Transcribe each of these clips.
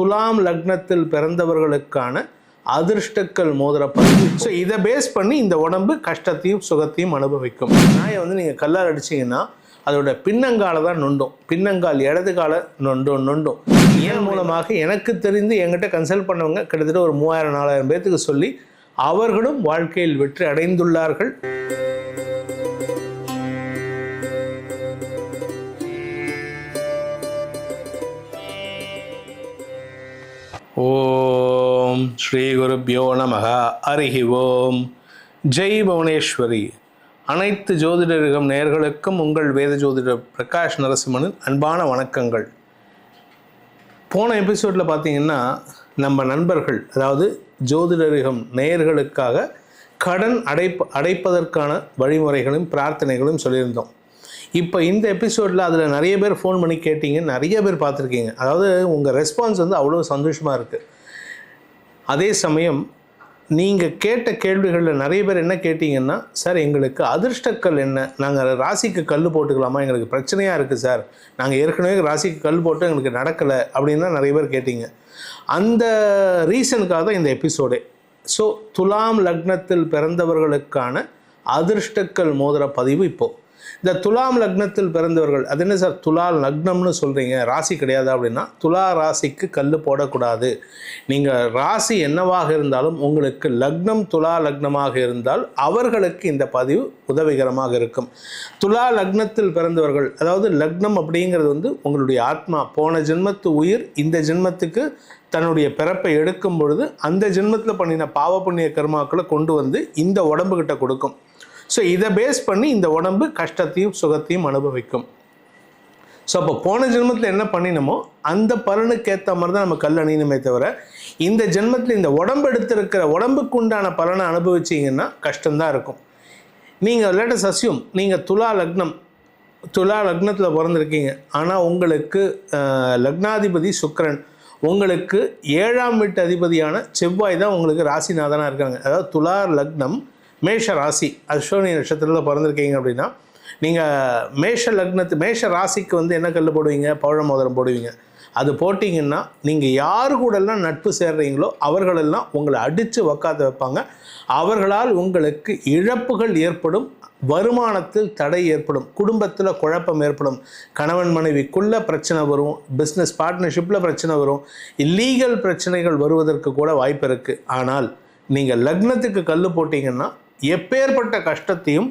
துலாம் லக்னத்தில் பிறந்தவர்களுக்கான அதிர்ஷ்டக்கள் மோதிர பதிவு ஸோ இதை பேஸ் பண்ணி இந்த உடம்பு கஷ்டத்தையும் சுகத்தையும் அனுபவிக்கும். நாயை வந்து நீங்கள் கல்லால் அடிச்சீங்கன்னா அதோட பின்னங்கால தான் நொண்டும். பின்னங்கால் இடது கால நொண்டும் நொண்டும். இதன் மூலமாக எனக்கு தெரிந்து என்கிட்ட கன்சல்ட் பண்ணவங்க கிட்டத்தட்ட ஒரு மூவாயிரம் நாலாயிரம் பேர்த்துக்கு சொல்லி அவர்களும் வாழ்க்கையில் வெற்றி அடைந்துள்ளார்கள். ஓம் ஸ்ரீ குருப்பியோ நமக. அருகி ஓம். ஜெய் புவனேஸ்வரி. அனைத்து ஜோதிடரிகம் நேயர்களுக்கும் உங்கள் வேத ஜோதிடர் பிரகாஷ் நரசிம்மனின் அன்பான வணக்கங்கள். போன எபிசோடில் பார்த்தீங்கன்னா நம்ம நண்பர்கள் அதாவது ஜோதிடரிகம் நேயர்களுக்காக கடன் அடைப்ப அடைப்பதற்கான வழிமுறைகளும் பிரார்த்தனைகளும் சொல்லியிருந்தோம். இப்போ இந்த எபிசோடில் அதில் நிறைய பேர் ஃபோன் பண்ணி கேட்டீங்க நிறைய பேர் பார்த்துருக்கீங்க. அதாவது உங்கள் ரெஸ்பான்ஸ் வந்து அவ்வளோ சந்தோஷமாக இருக்குது அதே சமயம் நீங்கள் கேட்ட கேள்விகளில் நிறைய பேர் என்ன கேட்டிங்கன்னா சார் எங்களுக்கு அதிர்ஷ்டக்கல் என்ன? நாங்கள் ராசிக்கு கல் போட்டுக்கலாமா? எங்களுக்கு பிரச்சனையாக இருக்குது சார். நாங்கள் ஏற்கனவே ராசிக்கு கல் போட்டு எங்களுக்கு நடக்கலை அப்படின்னு தான் நிறைய பேர் கேட்டிங்க. அந்த ரீசனுக்காக தான் இந்த எபிசோடே ஸோ துலாம் லக்னத்தில் பிறந்தவர்களுக்கான அதிர்ஷ்டக்கல் மோதிர பதிவு இப்போது இந்த துலாம் லக்னத்தில் பிறந்தவர்கள் அது என்ன சார்? துலா லக்னம்னு சொல்கிறீங்க ராசி கிடையாது அப்படின்னா துலா ராசிக்கு கல் போடக்கூடாது. நீங்கள் ராசி என்னவாக இருந்தாலும் உங்களுக்கு லக்னம் துலா லக்னமாக இருந்தால் அவர்களுக்கு இந்த பதிவு உதவிகரமாக இருக்கும். துலா லக்னத்தில் பிறந்தவர்கள் அதாவது லக்னம் அப்படிங்கிறது வந்து உங்களுடைய ஆத்மா போன ஜென்மத்து உயிர் இந்த ஜென்மத்துக்கு தன்னுடைய பிறப்பை எடுக்கும் பொழுது அந்த ஜென்மத்தில் பண்ணின பாவ புண்ணிய கர்மாக்களை கொண்டு வந்து இந்த உடம்புகிட்ட கொடுக்கும். ஸோ இதை பேஸ் பண்ணி இந்த உடம்பு கஷ்டத்தையும் சுகத்தையும் அனுபவிக்கும். ஸோ அப்போ போன ஜென்மத்தில் என்ன பண்ணினோமோ அந்த பலனுக்கு ஏற்ற மாதிரி தான் நம்ம கல் அணியணுமே தவிர இந்த ஜென்மத்தில் இந்த உடம்பு எடுத்திருக்கிற உடம்புக்கு உண்டான பலனை அனுபவிச்சீங்கன்னா கஷ்டம்தான் இருக்கும். நீங்கள் லேட்டஸ் அசியூம் நீங்கள் துலா லக்னம் துலா லக்னத்தில் பிறந்திருக்கீங்க. ஆனால் உங்களுக்கு லக்னாதிபதி சுக்கரன் உங்களுக்கு ஏழாம் வீட்டு அதிபதியான செவ்வாய் தான் உங்களுக்கு ராசிநாதனாக இருக்காங்க. அதாவது துலா லக்னம் மேஷ ராசி அஸ்வினி நட்சத்திரத்தில் பிறந்திருக்கீங்க அப்படின்னா நீங்கள் மேஷ லக்னத்து மேஷ ராசிக்கு வந்து என்ன கல் போடுவீங்க? பவழ மோதிரம் போடுவீங்க. அது போட்டிங்கன்னா நீங்கள் யார் கூடெல்லாம் நட்பு சேர்றீங்களோ அவர்களெல்லாம் உங்களை அடித்து உக்காத்த வைப்பாங்க. அவர்களால் உங்களுக்கு இழப்புகள் ஏற்படும் வருமானத்தில் தடை ஏற்படும் குடும்பத்தில் குழப்பம் ஏற்படும் கணவன் மனைவிக்குள்ளே பிரச்சனை வரும் பிஸ்னஸ் பார்ட்னர்ஷிப்பில் பிரச்சனை வரும் இல்லீகல் பிரச்சனைகள் வருவதற்கு கூட வாய்ப்பு இருக்குது ஆனால் நீங்கள் லக்னத்துக்கு கல் போட்டிங்கன்னா எப்பேற்பட்ட கஷ்டத்தையும்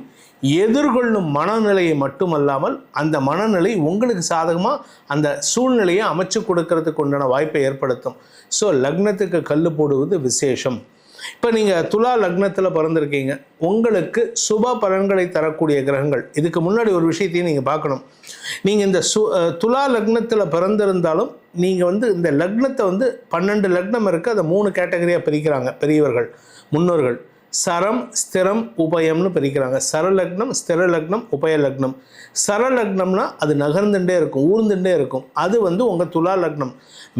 எதிர்கொள்ளும் மனநிலையை மட்டுமல்லாமல் அந்த மனநிலை உங்களுக்கு சாதகமாக அந்த சூழ்நிலையை அமைச்சு கொடுக்கறதுக்கு உண்டான வாய்ப்பை ஏற்படுத்தும். ஸோ லக்னத்துக்கு கல் போடுவது விசேஷம். இப்போ நீங்கள் துலா லக்னத்தில் பிறந்திருக்கீங்க. உங்களுக்கு சுப பலன்களை தரக்கூடிய கிரகங்கள். இதுக்கு முன்னாடி ஒரு விஷயத்தையும் நீங்கள் பார்க்கணும். நீங்கள் இந்த சு துலா லக்னத்தில் பிறந்திருந்தாலும் நீங்கள் வந்து இந்த லக்னத்தை வந்து பன்னெண்டு லக்னம் இருக்குது அதை மூணு கேட்டகரியாக பிரிக்கிறாங்க. பெரியவர்கள் முன்னோர்கள். சரம் ஸ்திரம் உபயம்னு பிரிக்கிறாங்க. சரலக்னம் ஸ்திர லக்னம் உபய லக்னம் சரலக்னம்னா அது நகர்ந்துட்டே இருக்கும் ஊர்ந்துட்டே இருக்கும். அது வந்து உங்கள் துலா லக்னம்.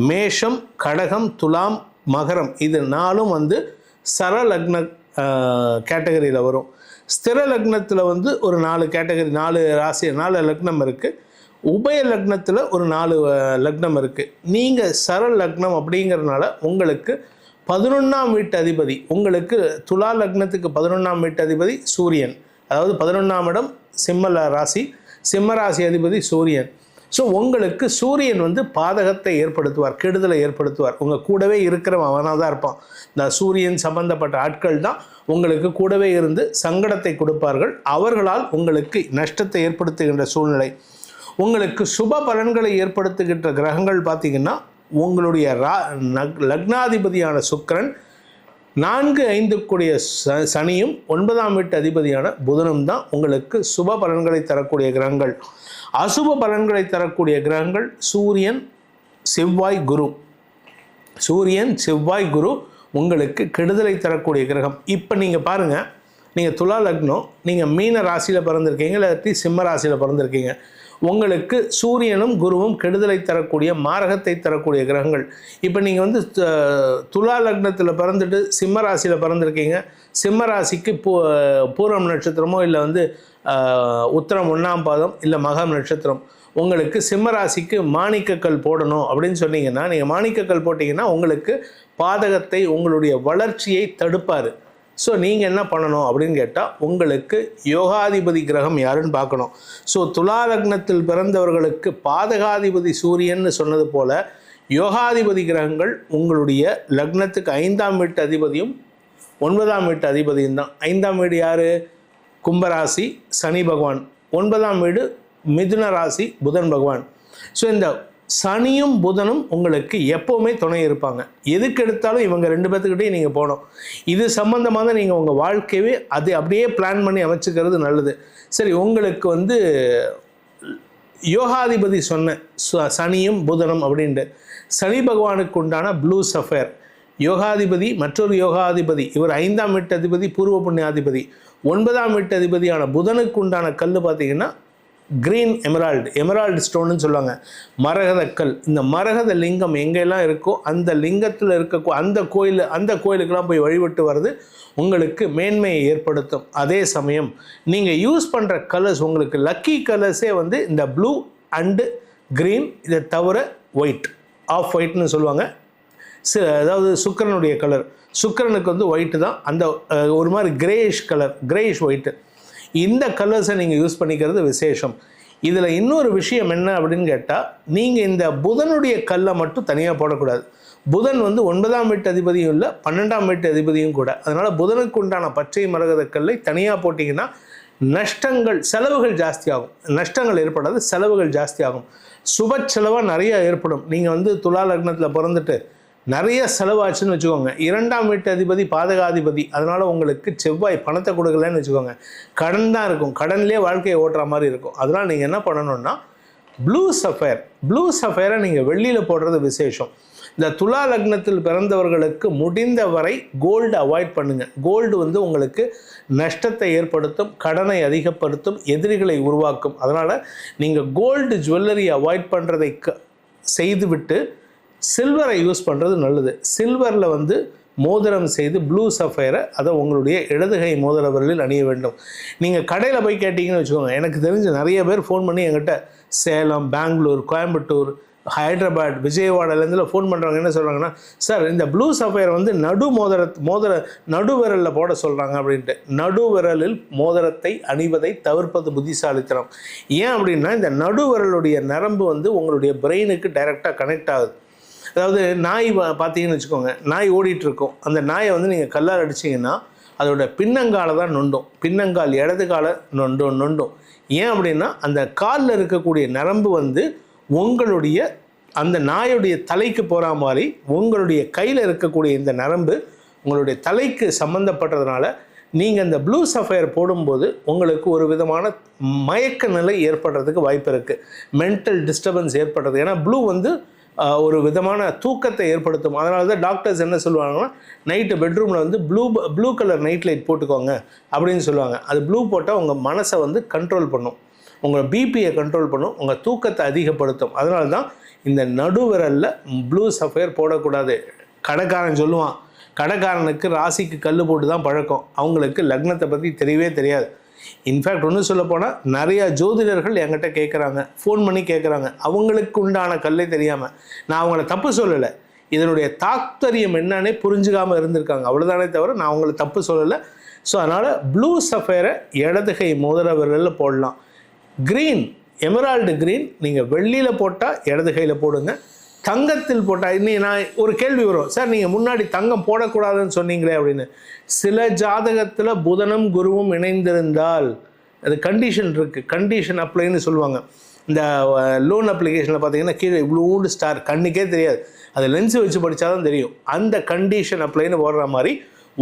மேஷம் கடகம் துலாம் மகரம். இது நாலும் வந்து சரலக்ன கேட்டகரியில் வரும். ஸ்திர லக்னத்தில் வந்து ஒரு நாலு கேட்டகரி நாலு ராசி நாலு லக்னம் இருக்குது உபய லக்னத்தில் ஒரு நாலு லக்னம் இருக்குது நீங்கள் சர லக்னம் அப்படிங்கிறதுனால உங்களுக்கு பதினொன்றாம் வீட்டு அதிபதி உங்களுக்கு துலா லக்னத்துக்கு பதினொன்றாம் வீட்டு அதிபதி சூரியன். அதாவது பதினொன்றாம் இடம் சிம்ம ராசி சிம்ம ராசி அதிபதி சூரியன். ஸோ உங்களுக்கு சூரியன் வந்து பாதகத்தை ஏற்படுத்துவார் கெடுதலை ஏற்படுத்துவார். உங்கள் கூடவே இருக்கிறவன் அவனாக தான் இருப்பான். இந்த சூரியன் சம்பந்தப்பட்ட ஆட்கள் தான் உங்களுக்கு கூடவே இருந்து சங்கடத்தை கொடுப்பார்கள். அவர்களால் உங்களுக்கு நஷ்டத்தை ஏற்படுத்துகின்ற சூழ்நிலை. உங்களுக்கு சுப பலன்களை ஏற்படுத்துகின்ற கிரகங்கள் பார்த்தீங்கன்னா உங்களுடைய ரா நக்- லக்னாதிபதியான சுக்கிரன் நான்கு ஐந்துக்குடைய ச சனியும் ஒன்பதாம் வீட்டு அதிபதியான புதனும் தான் உங்களுக்கு சுப பலன்களை தரக்கூடிய கிரகங்கள். அசுப பலன்களை தரக்கூடிய கிரகங்கள் சூரியன் செவ்வாய் குரு. சூரியன் செவ்வாய் குரு உங்களுக்கு கெடுதலை தரக்கூடிய கிரகம். இப்போ நீங்கள் பாருங்கள் நீங்கள் துலா லக்னம் நீங்கள் மீன ராசியில் பிறந்திருக்கீங்க இல்லாட்டி சிம்ம ராசியில் பிறந்திருக்கீங்க. உங்களுக்கு சூரியனும் குருவும் கெடுதலை தரக்கூடிய மாரகத்தை தரக்கூடிய கிரகங்கள். இப்போ நீங்கள் வந்து துலா லக்னத்தில் பிறந்துட்டு சிம்ம ராசியில் பிறந்திருக்கீங்க. சிம்ம ராசிக்கு பூ பூரம் நட்சத்திரமோ இல்லை வந்து உத்தரம் ஒன்றாம் பாதம் இல்லை மகம் நட்சத்திரம். உங்களுக்கு சிம்மராசிக்கு மாணிக்கக்கல் போடணும் அப்படின்னு சொன்னீங்கன்னா நீங்கள் மாணிக்கக்கல் போட்டிங்கன்னா உங்களுக்கு பாதகத்தை உங்களுடைய வளர்ச்சியை தடுப்பார். ஸோ நீங்கள் என்ன பண்ணணும் அப்படின்னு கேட்டால் உங்களுக்கு யோகாதிபதி கிரகம் யாருன்னு பார்க்கணும். ஸோ துலா லக்னத்தில் பிறந்தவர்களுக்கு பாதகாதிபதி சூரியன்னு சொன்னது போல் யோகாதிபதி கிரகங்கள் உங்களுடைய லக்னத்துக்கு ஐந்தாம் வீட்டு அதிபதியும் ஒன்பதாம் வீட்டு அதிபதியும் தான். ஐந்தாம் வீடு யார்? கும்பராசி சனி பகவான். ஒன்பதாம் வீடு மிதுன ராசி புதன் பகவான். ஸோ இந்த சனியும் புதனும் உங்களுக்கு எப்போவுமே துணை இருப்பாங்க. எதுக்கு எடுத்தாலும் இவங்க ரெண்டு பேர்த்துக்கிட்டே நீங்கள் போகணும். இது சம்மந்தமாக தான் நீங்கள் உங்கள் வாழ்க்கையவே அது அப்படியே பிளான் பண்ணி அமைச்சுக்கிறது நல்லது. சரி உங்களுக்கு வந்து யோகாதிபதி சொன்ன ச- சனியும் புதனும் அப்படின்ட்டு. சனி பகவானுக்கு உண்டான ப்ளூ சஃபேர் யோகாதிபதி மற்றொரு யோகாதிபதி இவர் ஐந்தாம் வீட்டு அதிபதி பூர்வ புண்ணியாதிபதி. ஒன்பதாம் வீட்டு அதிபதியான புதனுக்கு உண்டான கல் பார்த்தீங்கன்னா கிரீன் எமரால்டு எமரால்டு ஸ்டோன்னு சொல்லுவாங்க. மரகதக்கல். இந்த மரகத லிங்கம் எங்கெல்லாம் இருக்கோ அந்த லிங்கத்தில் இருக்க அந்த கோயில் அந்த கோயிலுக்கெல்லாம் போய் வழிபட்டு வர்றது உங்களுக்கு மேன்மையை ஏற்படுத்தும். அதே சமயம் நீங்கள் யூஸ் பண்ணுற கலர்ஸ் உங்களுக்கு லக்கி கலர்ஸே வந்து இந்த ப்ளூ அண்டு க்ரீன் இதை தவிர ஒயிட் ஆஃப் ஒயிட்னு சொல்லுவாங்க. சி அதாவது சுக்கிரனுடைய கலர் சுக்கிரனுக்கு வந்து ஒயிட்டு தான். அந்த ஒரு மாதிரி கிரேயிஷ் கலர் கிரேயிஷ் ஒயிட்டு இந்த கலர்ஸை நீங்கள் யூஸ் பண்ணிக்கிறது விசேஷம். இதில் இன்னொரு விஷயம் என்ன அப்படின்னு கேட்டால் நீங்கள் இந்த புதனுடைய கல்லை மட்டும் தனியாக போடக்கூடாது. புதன் வந்து ஒன்பதாம் வீட்டு அதிபதியும் இல்லை பன்னெண்டாம் வீட்டு அதிபதியும் கூட. அதனால் புதனுக்கு உண்டான பச்சை மரகத கல்லை தனியாக போட்டிங்கன்னா நஷ்டங்கள் செலவுகள் ஜாஸ்தியாகும். நஷ்டங்கள் ஏற்படாது செலவுகள் ஜாஸ்தியாகும். சுப செலவாக நிறையா ஏற்படும். நீங்கள் வந்து துலா லக்னத்தில் பிறந்துட்டு நிறைய செலவாச்சுன்னு வச்சுக்கோங்க. இரண்டாம் வீட்டு அதிபதி பாதகாதிபதி அதனால் உங்களுக்கு செவ்வாய் பணத்தை கொடுக்கலன்னு வச்சுக்கோங்க. கடன் தான் இருக்கும். கடன்லேயே வாழ்க்கையை ஓட்டுற மாதிரி இருக்கும். அதனால் நீங்கள் என்ன பண்ணணும்னா ப்ளூ சஃபயர் ப்ளூ சஃபயரை நீங்கள் வெள்ளியில் போடுறது விசேஷம். இந்த துலா லக்னத்தில் பிறந்தவர்களுக்கு முடிந்த வரை கோல்டு அவாய்ட் பண்ணுங்கள் கோல்டு வந்து உங்களுக்கு நஷ்டத்தை ஏற்படுத்தும் கடனை அதிகப்படுத்தும் எதிரிகளை உருவாக்கும். அதனால் நீங்கள் கோல்டு ஜுவல்லரி அவாய்ட் பண்ணுறதை க செய்துவிட்டு சில்வரை யூஸ் பண்ணுறது நல்லது. சில்வரில் வந்து மோதிரம் செய்து ப்ளூ சஃபயரை அதை உங்களுடைய இடதுகை மோதிர விரலில் அணிய வேண்டும். நீங்கள் கடையில் போய் கேட்டிங்கன்னு வச்சுக்கோங்க எனக்கு தெரிஞ்ச நிறைய பேர் ஃபோன் பண்ணி என்கிட்ட சேலம் பெங்களூர் கோயம்புத்தூர் ஹைதராபாத் விஜயவாடாலேருந்து ஃபோன் பண்ணுறவங்க என்ன சொல்கிறாங்கன்னா சார் இந்த ப்ளூ சஃபயர் வந்து நடு மோதிர மோதிர நடு விரலில் போட சொல்கிறாங்க அப்படின்ட்டு. நடு விரலில் மோதிரத்தை அணிவதை தவிர்ப்பது புத்திசாலித்தனம். ஏன் அப்படின்னா இந்த நடு விரலுடைய நரம்பு வந்து உங்களுடைய பிரெயினுக்கு டைரெக்டாக கனெக்ட் ஆகுது. அதாவது நாய் பார்த்தீங்கன்னு வச்சுக்கோங்க நாய் ஓடிட்டு இருக்கும் அந்த நாயை வந்து நீங்கள் கல்லால் அடிச்சீங்கன்னா அதோட பின்னங்காலை தான் நொண்டும். பின்னங்கால் இடது காலை நொண்டும் நொண்டும். ஏன் அப்படின்னா அந்த காலில் இருக்கக்கூடிய நரம்பு வந்து உங்களுடைய அந்த நாயுடைய தலைக்கு போகிற மாதிரி உங்களுடைய கையில் இருக்கக்கூடிய இந்த நரம்பு உங்களுடைய தலைக்கு சம்மந்தப்பட்டதுனால நீங்கள் இந்த ப்ளூ சஃபயர் போடும்போது உங்களுக்கு ஒரு விதமான மயக்க நிலை ஏற்படுறதுக்கு வாய்ப்பு இருக்குது மென்டல் டிஸ்டர்பன்ஸ் ஏற்படுறது. ஏன்னா ப்ளூ வந்து ஒரு விதமான தூக்கத்தை ஏற்படுத்தும். அதனால தான் டாக்டர்ஸ் என்ன சொல்லுவாங்கன்னா நைட்டு பெட்ரூமில் வந்து blue blue colour night light போட்டுக்கோங்க அப்படின்னு சொல்லுவாங்க. அது ப்ளூ போட்டால் உங்கள் மனசை வந்து கண்ட்ரோல் பண்ணும். உங்கள் பிபியை கண்ட்ரோல் பண்ணும். உங்கள் தூக்கத்தை அதிகப்படுத்தும். அதனால தான் இந்த நடுவிரலில் ப்ளூ சஃபயர் போடக்கூடாது. கடைக்காரன் சொல்லுவான் கடைக்காரனுக்கு ராசிக்கு கல் போட்டு தான் பழக்கம். அவங்களுக்கு லக்னத்தை பற்றி தெரியவே தெரியாது. இன்ஃபேக்ட் ஒன்று சொல்ல போனால் நிறையா ஜோதிடர்கள் என்கிட்ட கேட்குறாங்க ஃபோன் பண்ணி கேட்குறாங்க அவங்களுக்கு உண்டான கல்லே தெரியாமல் நான் அவங்கள தப்பு சொல்லலை. இதனுடைய தாத்பரியம் என்னன்னே புரிஞ்சுக்காமல் இருந்திருக்காங்க. அவ்வளோதானே தவிர நான் அவங்கள தப்பு சொல்லலை. ஸோ அதனால் ப்ளூ சஃபேரை இடதுகை மோதிர போடலாம். க்ரீன் எமரால்டு க்ரீன் நீங்கள் வெள்ளியில் போட்டால் இடதுகையில் போடுங்க. தங்கத்தில் போட்டால் இன்னி நான் ஒரு கேள்வி வரும். சார் நீங்கள் முன்னாடி தங்கம் போடக்கூடாதுன்னு சொன்னீங்களே அப்படின்னு. சில ஜாதகத்தில் புதனும் குருவும் இணைந்திருந்தால் அது கண்டிஷன் இருக்குது கண்டிஷன் அப்ளைன்னு சொல்லுவாங்க. இந்த லோன் அப்ளிகேஷனில் பார்த்தீங்கன்னா கீழே இவ்வளோ ஸ்டார் கண்ணுக்கே தெரியாது. அது லென்ஸ் வச்சு படித்தாதான் தெரியும். அந்த கண்டிஷன் அப்ளைன்னு போடுற மாதிரி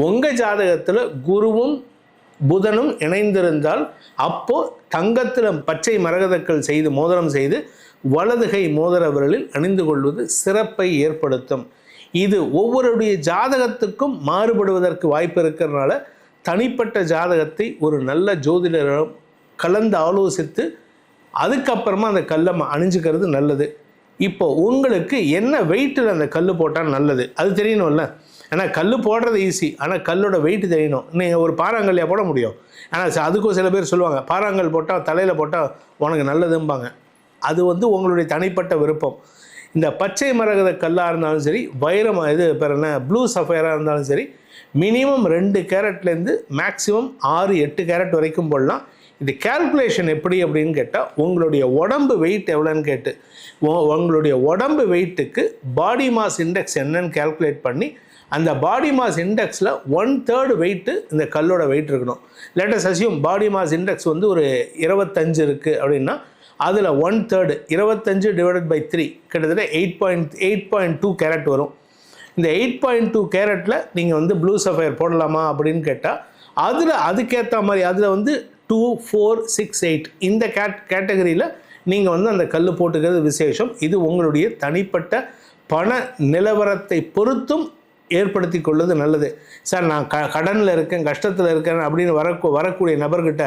உங்கள் ஜாதகத்தில் குருவும் புதனும் இணைந்திருந்தால் அப்போது தங்கத்தில் பச்சை மரகதக்கல் செய்து மோதிரம் செய்து வலதுகை மோதிர விரலில் அணிந்து கொள்வது சிறப்பை ஏற்படுத்தும். இது ஒவ்வொருடைய ஜாதகத்துக்கும் மாறுபடுவதற்கு வாய்ப்பு இருக்கிறதுனால தனிப்பட்ட ஜாதகத்தை ஒரு நல்ல ஜோதிடரிடம் கலந்து ஆலோசித்து அதுக்கப்புறமா அந்த கல்லை ம- அணிஞ்சுக்கிறது நல்லது. இப்போ உங்களுக்கு என்ன வெயிட்டில் அந்த கல் போட்டால் நல்லது? அது தெரியணும்ல. ஏன்னா கல் போடுறது ஈஸி ஆனால் கல்லோட வெயிட் தெரியணும். நீங்கள் ஒரு பாறாங்கல்லையா போட முடியும். ஆனால் அதுக்கும் சில பேர் சொல்லுவாங்க பாறாங்கல் போட்டால் தலையில் போட்டால் உனக்கு நல்லதும்பாங்க. அது வந்து உங்களுடைய தனிப்பட்ட விருப்பம். இந்த பச்சை மரகத கல்லாக இருந்தாலும் சரி வைரம் இது பேர் என்ன ப்ளூ சஃபயராக இருந்தாலும் சரி மினிமம் ரெண்டு கேரட்லேருந்து மேக்ஸிமம் ஆறு எட்டு கேரட் வரைக்கும் போடலாம். இது கேல்குலேஷன் எப்படி அப்படின்னு கேட்டால் உங்களுடைய உடம்பு வெயிட் எவ்வளோன்னு கேட்டு உங்களுடைய உடம்பு வெயிட்டுக்கு பாடி மாஸ் இண்டெக்ஸ் என்னன்னு கேல்குலேட் பண்ணி அந்த பாடி மாஸ் இண்டெக்ஸில் ஒன் தேர்டு வெயிட்டு இந்த கல்லோட வெயிட் இருக்கணும். லேட்டஸ் அசியும் பாடி மாஸ் இண்டெக்ஸ் வந்து ஒரு இருபத்தஞ்சு இருக்குது அப்படின்னா அதில் ஒன் தேர்டு இருபத்தஞ்சு டிவைடட் பை த்ரீ கிட்டத்தட்ட eight point eight point two carat வரும். இந்த எயிட் பாயிண்ட் டூ கேரட்டில் நீங்கள் வந்து ப்ளூ சஃபயர் போடலாமா அப்படின்னு கேட்டால் அதில் அதுக்கேற்ற மாதிரி அதில் வந்து டூ ஃபோர் சிக்ஸ் எயிட் இந்த கேட் கேட்டகரியில் நீங்கள் வந்து அந்த கல் போட்டுக்கிறது விசேஷம். இது உங்களுடைய தனிப்பட்ட பண நிலவரத்தை பொறுத்தும் ஏற்படுத்தி கொள்வது நல்லது. சார் நான் க கடனில் இருக்கேன் கஷ்டத்தில் இருக்கேன் அப்படின்னு வர வரக்கூடிய நபர்கிட்ட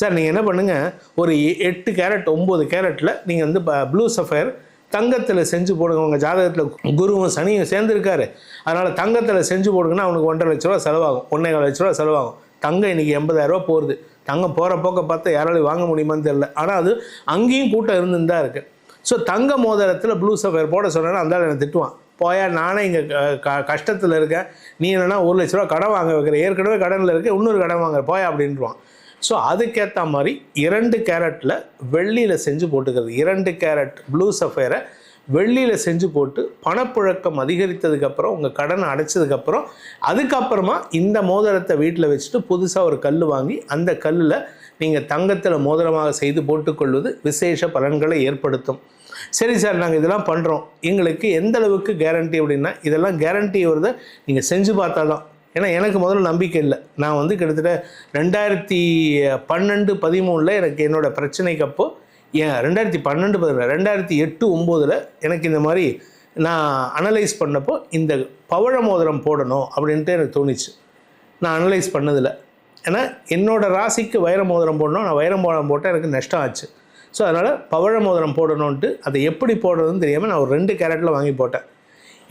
சார் நீங்கள் என்ன பண்ணுங்கள் ஒரு எட்டு கேரட் ஒம்பது கேரட்டில் நீங்கள் வந்து ப்ளூ சஃபயர் தங்கத்தில் செஞ்சு போடுங்க. உங்கள் ஜாதகத்தில் குருவும் சனியும் சேர்ந்துருக்காரு. அதனால் தங்கத்தில் செஞ்சு போடுங்கன்னா அவனுக்கு ஒன்றரை லட்ச ரூபா செலவாகும். ஒன்றே கால் லட்ச ரூபா செலவாகும். தங்கம் இன்றைக்கி எண்பதாயிரரூபா போகுது. தங்கம் போகிற போக்க பார்த்தா யாராலையும் வாங்க முடியுமான்னு தெரில ஆனால் அது அங்கேயும் கூட்டம் இருந்துன்னு தான் இருக்குது ஸோ தங்க மோதிரத்தில் ப்ளூ சஃபயர் போட சொன்னேன்னா அந்த என்னை திட்டுவான். போயா நானே இங்கே க கஷ்டத்தில் இருக்கேன். நீ என்னென்னா ஒரு லட்ச ரூபா கடன் வாங்க வைக்கிற. ஏற்கனவே கடனில் இருக்க இன்னொரு கடன் வாங்குற. போயா அப்படின்றான் ஸோ அதுக்கேற்ற மாதிரி இரண்டு கேரட்டில் வெள்ளியில் செஞ்சு போட்டுக்கிறது. இரண்டு கேரட் ப்ளூ சஃபேரை வெள்ளியில் செஞ்சு போட்டு பணப்புழக்கம் அதிகரித்ததுக்கப்புறம் உங்கள் கடனை அடைச்சதுக்கப்புறம் அதுக்கப்புறமா இந்த மோதிரத்தை வீட்டில் வச்சுட்டு புதுசாக ஒரு கல் வாங்கி அந்த கல்லில் நீங்கள் தங்கத்தில் மோதிரமாக செய்து போட்டுக்கொள்வது விசேஷ பலன்களை ஏற்படுத்தும். சரி சார் நாங்கள் இதெல்லாம் பண்ணுறோம் எங்களுக்கு எந்த அளவுக்கு கேரண்டி அப்படின்னா இதெல்லாம் கேரண்டி வருதை நீங்கள் செஞ்சு பார்த்தா தான். ஏன்னா எனக்கு முதல்ல நம்பிக்கை இல்லை. நான் வந்து கிட்டத்தட்ட ரெண்டாயிரத்தி பன்னெண்டு பதிமூணில் எனக்கு என்னோடய பிரச்சனைக்கு அப்போ ஏன் ரெண்டாயிரத்தி பன்னெண்டு பதினேழு ரெண்டாயிரத்தி எட்டு ஒம்போதில் எனக்கு இந்த மாதிரி நான் அனலைஸ் பண்ணப்போ இந்த பவழ மோதிரம் போடணும் அப்படின்ட்டு எனக்கு தோணுச்சு. நான் அனலைஸ் பண்ணதில்லை. ஏன்னா என்னோடய ராசிக்கு வைர மோதிரம் போடணும். நான் வைர மோதிரம் போட்டால் எனக்கு நஷ்டம் ஆச்சு. ஸோ அதனால் பவழ மோதிரம் போடணுன்ட்டு அதை எப்படி போடுறதுன்னு தெரியாமல் நான் ஒரு ரெண்டு கேரட்டில் வாங்கி போட்டேன்.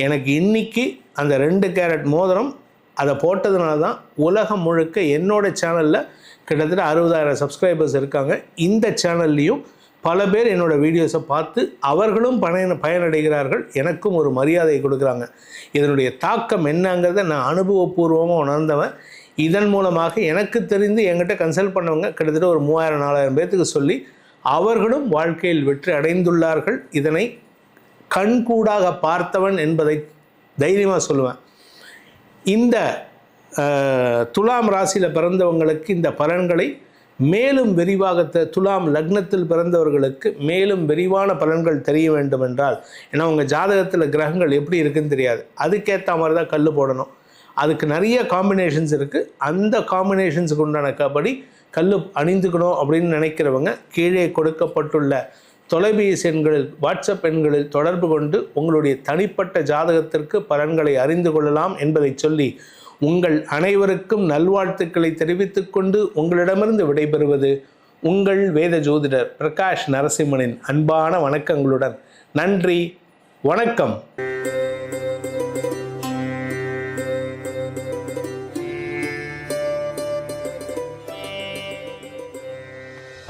எனக்கு இன்னைக்கு அந்த ரெண்டு கேரட் மோதிரம் அதை போட்டதுனால தான் உலகம் முழுக்க என்னோடய சேனலில் கிட்டத்தட்ட அறுபதாயிரம் சப்ஸ்கிரைபர்ஸ் இருக்காங்க. இந்த சேனல்லையும் பல பேர் என்னோட வீடியோஸை பார்த்து அவர்களும் பயன பயனடைகிறார்கள். எனக்கும் ஒரு மரியாதை கொடுக்குறாங்க. இதனுடைய தாக்கம் என்னங்கிறத நான் அனுபவபூர்வமாக உணர்ந்தவன். இதன் மூலமாக எனக்கு தெரிந்து என்கிட்ட கன்சல்ட் பண்ணவங்க கிட்டத்தட்ட ஒரு மூவாயிரம் நாலாயிரம் பேர்த்துக்கு சொல்லி அவர்களும் வாழ்க்கையில் வெற்றி அடைந்துள்ளார்கள். இதனை கண்கூடாக பார்த்தவன் என்பதை தைரியமாக சொல்லுவேன். இந்த துலாம் ராசியில் பிறந்தவங்களுக்கு இந்த பலன்களை மேலும் விரிவாக துலாம் லக்னத்தில் பிறந்தவர்களுக்கு மேலும் விரிவான பலன்கள் தெரிய வேண்டும் என்றால் ஏன்னா உங்கள் ஜாதகத்தில் கிரகங்கள் எப்படி இருக்குன்னு தெரியாது. அதுக்கேற்ற மாதிரி தான் கல் போடணும். அதுக்கு நிறைய காம்பினேஷன்ஸ் இருக்குது அந்த காம்பினேஷன்ஸுக்கு உண்டான கபடி கல் அணிந்துக்கணும் அப்படின்னு நினைக்கிறவங்க கீழே கொடுக்கப்பட்டுள்ள தொலைபேசி எண்களில் வாட்ஸ்அப் எண்களில் தொடர்பு கொண்டு உங்களுடைய தனிப்பட்ட ஜாதகத்திற்கு பலன்களை அறிந்து கொள்ளலாம் என்பதை சொல்லி உங்கள் அனைவருக்கும் நல்வாழ்த்துக்களை தெரிவித்துக் கொண்டு உங்களிடமிருந்து விடைபெறுவது உங்கள் வேத ஜோதிடர் பிரகாஷ் நரசிம்மனின் அன்பான வணக்கங்களுடன் நன்றி வணக்கம்.